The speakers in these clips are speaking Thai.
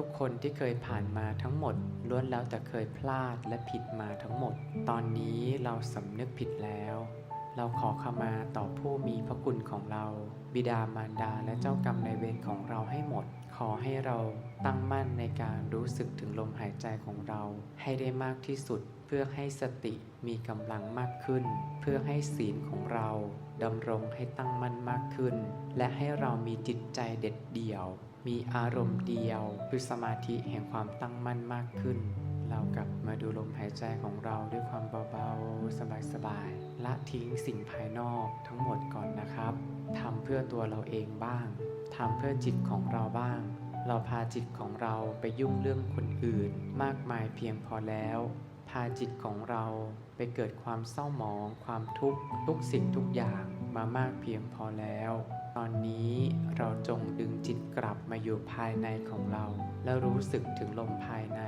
ทุกคนที่เคยผ่านมาทั้งหมดล้วนแล้วแต่เคยพลาดและผิดมาทั้งหมด ตอนนี้เราสำนึกผิดแล้ว เราขอขมาต่อผู้มีพระคุณของเรา บิดามารดาและเจ้ากรรมนายเวรของเราให้หมด ขอให้เราตั้งมั่นในการรู้สึกถึงลมหายใจของเราให้ได้มากที่สุดเพื่อให้สติมีกำลังมากขึ้น เพื่อให้ศีลของเราดำรงให้ตั้งมั่นมากขึ้น และให้เรามีจิตใจเด็ดเดี่ยว มีอารมณ์เดียวคือสมาธิแห่งความตั้งมั่นมากขึ้น เรากลับมาดูลมหายใจของเราด้วยความเบาๆ สบายๆ ละทิ้งสิ่งภายนอกทั้งหมดก่อนนะครับทำเพื่อตัวเราเองบ้างทำเพื่อจิตของเราบ้าง เราพาจิตของเราไปยุ่งเรื่องคนอื่น มากมายเพียงพอแล้ว พาจิตของเราไปเกิดความเศร้าหมอง ความทุกข์ทุกสิ่งทุกอย่างมามากเพียงพอแล้ว ตอนนี้เราจงดึงจิตกลับมาอยู่ภายในของเรา และรู้สึกถึงลมภายใน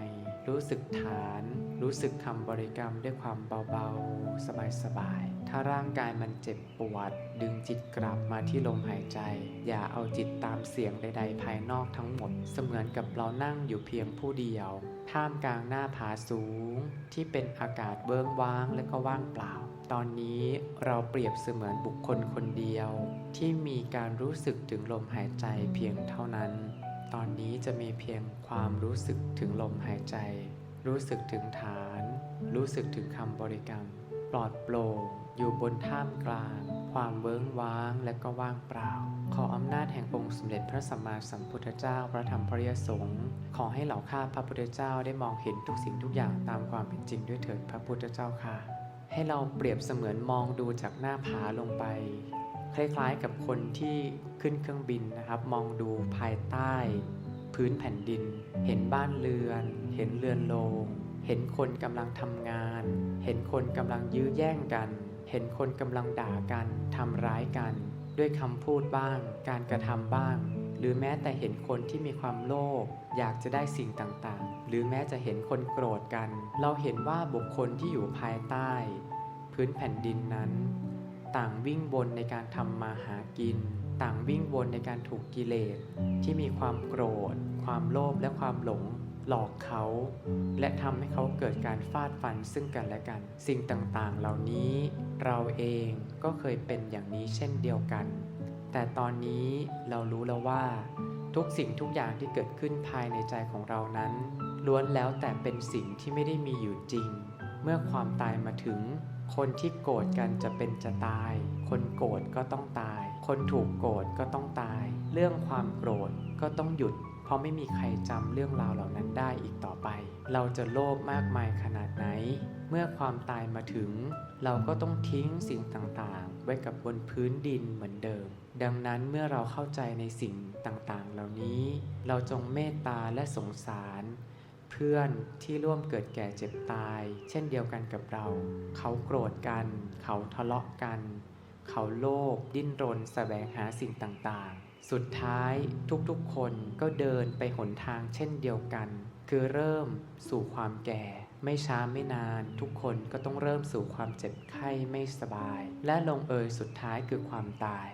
รู้สึกฐาน รู้สึกคำบริกรรมด้วยความเบาๆ สบายๆ ถ้าร่างกายมันเจ็บปวด ดึงจิตกลับมาที่ลมหายใจ อย่าเอาจิตตามเสียงใด ๆ ภายนอกทั้งหมด เสมือนกับเรานั่งอยู่เพียงผู้เดียว ท่ามกลางหน้าผาสูง ที่เป็นอากาศเบิ้องว้างและก็ว่างเปล่า ตอนนี้เราเปรียบเสมือนบุคคลคนเดียว ที่มีการรู้สึกถึงลมหายใจเพียงเท่านั้น ตอนนี้จะมีเพียงความรู้สึกถึงลมหายใจ รู้สึกถึงฐาน รู้สึกถึงคำบริกรรม ปลอดโปร่งอยู่บนท่ามกลาง ความเวิ้งว้างและก็ว่างเปล่า ขออำนาจแห่งองค์สมเด็จพระสัมมาสัมพุทธเจ้าพระธรรมพระยสงฆ์ขอให้เหล่าข้าพระพุทธเจ้าได้มองเห็นทุกสิ่งทุกอย่างตามความเป็นจริงด้วยเถิดพระพุทธเจ้าค่ะ ให้เราเปรียบเสมือนมองดูจากหน้าผาลงไป คล้ายๆกับคนที่ขึ้นเครื่องบินนะครับ มองดูภายใต้พื้นแผ่นดิน เห็นบ้านเรือน เห็นเรือนโรงเห็นคนกำลังทำงาน เห็นคนกำลังยื้อแย่งกัน เห็นคนกำลังด่ากันทำร้ายกัน ด้วยคำพูดบ้าง การกระทำบ้าง หรือแม้แต่เห็นคนที่มีความโลภอยากจะได้สิ่งต่างๆ หรือแม้จะเห็นคนโกรธกัน เราเห็นว่าบุคคลที่อยู่ภายใต้ พื้นแผ่นดินนั้น ต่างวิ่งบนในการทำมาหากิน ต่างวิ่งบนในการถูกกิเลส ที่มีความโกรธ ความโลภและความหลงหลอกเขา และทำให้เขาเกิดการฟาดฟันซึ่งกันและกัน สิ่งต่างๆ เหล่านี้ เราเองก็เคยเป็นอย่างนี้เช่นเดียวกัน แต่ตอนนี้เรารู้แล้วว่า ทุกสิ่งทุกอย่างที่เกิดขึ้นภายในใจของเรานั้น ล้วนแล้วแต่เป็นสิ่งที่ไม่ได้มีอยู่จริง เมื่อความตายมาถึง คนที่โกรธกันจะเป็นจะตาย คนโกรธก็ต้องตาย คนถูกโกรธก็ต้องตาย เรื่องความโกรธก็ต้องหยุด เพราะไม่มีใครจำเรื่องราวเหล่านั้นได้อีกต่อไป เราจะโลภมากมายขนาดไหน เมื่อความตายมาถึง เราก็ต้องทิ้งสิ่งต่างๆ ไว้กับบนพื้นดินเหมือนเดิม ดังนั้นเมื่อเราเข้าใจในสิ่งต่างๆ เหล่านี้ เราจงเมตตาและสงสาร พื่อนที่ร่วมเกิดแก่เจ็บตาย เช่นเดียวกันกับเรา เขาโกรธกัน เขาทะเลาะกัน เขาโลภดิ้นรนแสวงหาสิ่งต่างๆ สุดท้ายทุกๆคนก็เดินไปหนทางเช่นเดียวกัน คือเริ่มสู่ความแก่ ไม่ช้าไม่นาน ทุกคนก็ต้องเริ่มสู่ความเจ็บไข้ไม่สบาย และลงเอยสุดท้ายคือความตาย